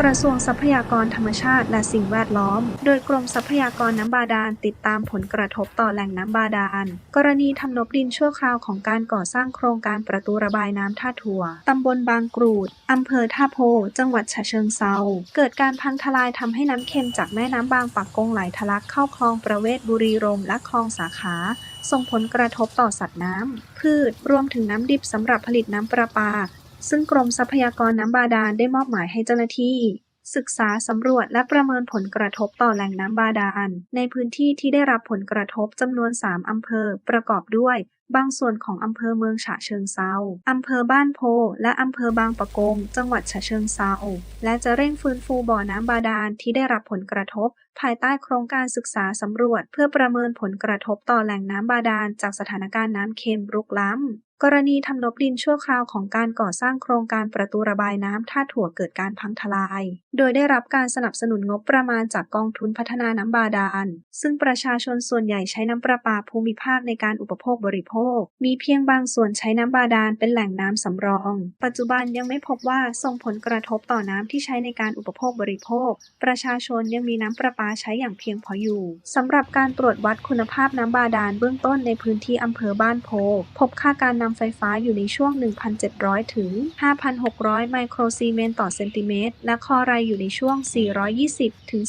กระทรวงทรัพยากรธรรมชาติและสิ่งแวดล้อม โดยกรมทรัพยากรน้ำบาดาลติดตามผลกระทบต่อแหล่งน้ำบาดาล กรณีทำนบดินชั่วคราวของการก่อสร้างโครงการประตูระบายน้ำท่าถั่ว ตำบลบางกรูด อำเภอท่าโพ จังหวัดฉะเชิงเซา เกิดการพังทลายทำให้น้ำเค็มจากแม่น้ำบางปะกงไหลทะลักเข้าคลองประเวศบุรีรมและคลองสาขาส่งผลกระทบต่อสัตว์น้ำ พืช รวมถึงน้ำดิบสำหรับผลิตน้ำประปา ซึ่งกรมทรัพยากรน้ำบาดาลได้มอบหมายให้เจ้าหน้าที่ ศึกษาสำรวจและประเมินผลกระทบต่อแหล่งน้ำบาดาล ในพื้นที่ที่ได้รับผลกระทบจำนวน 3 อำเภอ ประกอบด้วยบางส่วนของอำเภอเมืองฉะเชิงเซาอำเภอบ้านโพ และอำเภอบางปะกง จังหวัดฉะเชิงเซา และจะเร่งฟื้นฟูบ่อน้ำบาดาลที่ได้รับผลกระทบ ภายใต้โครงการศึกษาสำรวจ เพื่อประเมินผลกระทบต่อแหล่งน้ำบาดาลจากสถานการณ์น้ำเค็มรุกล้ำกรณีทำนบดินชั่วคราวของการก่อสร้างโครงการประตูระบายน้ำท่าถั่วเกิดการพังทลาย โดยได้รับการสนับสนุนงบประมาณจากกองทุนพัฒนาน้ำบาดาล ซึ่งประชาชนส่วนใหญ่ใช้น้ำประปาภูมิภาคในการอุปโภคบริโภคมีเพียงบางส่วนใช้น้ำบาดาลเป็นแหล่งน้ำสำรอง ปัจจุบันยังไม่พบว่าส่งผลกระทบต่อน้ำที่ใช้ในการอุปโภคบริโภค ประชาชนยังมีน้ำประปาใช้อย่างเพียงพออยู่สำหรับการตรวจวัดคุณภาพน้ำบาดาลเบื้องต้นในพื้นที่อำเภอบ้านโพ พบค่าการนำไฟฟ้าอยู่ในช่วง 1,700 ถึง 5,600 ไมโครซีเมนต์ต่อเซนติเมตรและคลอไรอยู่ในช่วง 420 ถึง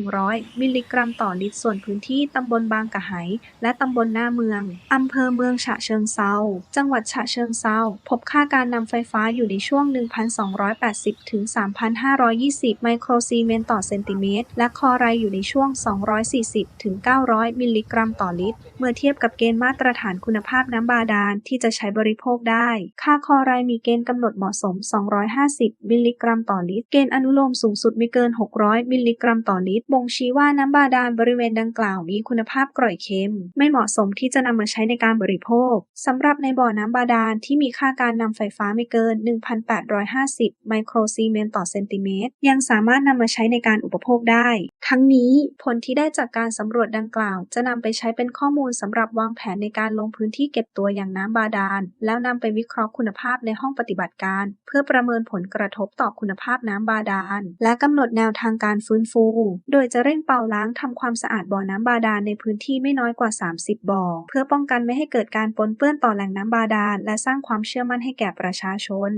2,100 มิลลิกรัมต่อลิตรส่วนพื้นที่ตำบลบางกะไหและตำบลหน้าเมืองอำเภอเมืองฉะเชิงเซา จังหวัดฉะเชิงเซา พบค่าการนำไฟฟ้าอยู่ในช่วง 1,280 ถึง 3,520 ไมโครซีเมนต์ต่อเซนติเมตร และคอไรอยู่ในช่วง 240 ถึง 900 มิลลิกรัมต่อลิตร เมื่อเทียบกับเกณฑ์มาตรฐานคุณภาพน้ำบาดาลที่จะใช้บริโภคได้ ค่าคอไรมีเกณฑ์กำหนดเหมาะสม 250 มิลลิกรัมต่อลิตร เกณฑ์อนุโลมสูงสุดไม่เกิน 600 มิลลิกรัมต่อลิตร บ่งชี้ว่าน้ำบาดาลบริเวณดังกล่าวมีคุณภาพกร่อยเค็ม ไม่เหมาะสมที่จะนำมาใช้ในการบริโภคสำหรับในบ่อน้ำบาดาลที่มีค่าการนำไฟฟ้าไม่เกิน 1,850 ไมโครซีเมนต์ต่อเซนติเมตร ยังสามารถนำมาใช้ในการอุปโภคได้ ทั้งนี้ผลที่ได้จากการสำรวจดังกล่าว จะนำไปใช้เป็นข้อมูลสำหรับวางแผนในการลงพื้นที่เก็บตัวอย่างน้ำบาดาล แล้วนำไปวิเคราะห์คุณภาพในห้องปฏิบัติการ เพื่อประเมินผลกระทบต่อคุณภาพน้ำบาดาล และกำหนดแนวทางการฟื้นฟู โดยจะเร่งเป่าล้างทำความสะอาดบ่อน้ำบาดาลในพื้นที่ไม่น้อยกว่า 30 บ่อ เพื่อป้องกันไม่ให้เกิดเกิดการปนเปื้อนต่อแหล่งน้ำบาดาล และสร้างความเชื่อมั่นให้แก่ประชาชน